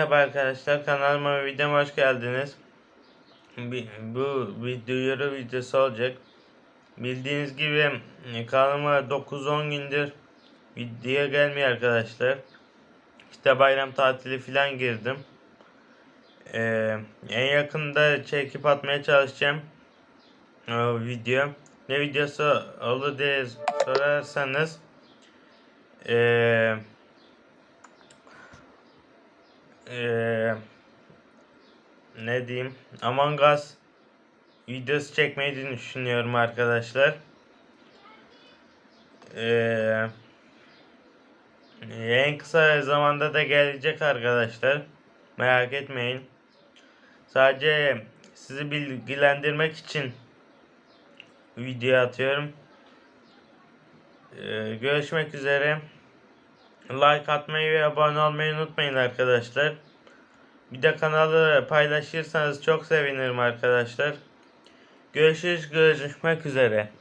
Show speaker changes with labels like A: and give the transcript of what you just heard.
A: Merhaba arkadaşlar kanalıma ve videoma hoş geldiniz. Bu video duyuru videosu olacak. Bildiğiniz gibi e, kanalıma 9-10 gündür video gelmiyor arkadaşlar. İşte bayram tatili falan girdim. Ee, en yakında çekip atmaya çalışacağım o video. Ne videosu olur diye sorarsanız eee eee ne diyeyim Among Us videosu çekmeyi düşünüyorum arkadaşlar. Eee en kısa zamanda da gelecek arkadaşlar. Merak etmeyin. Sadece sizi bilgilendirmek için video atıyorum. Ee, görüşmek üzere. Like atmayı ve abone olmayı unutmayın arkadaşlar. Bir de kanalı paylaşırsanız çok sevinirim arkadaşlar. Görüşürüz, görüşmek üzere.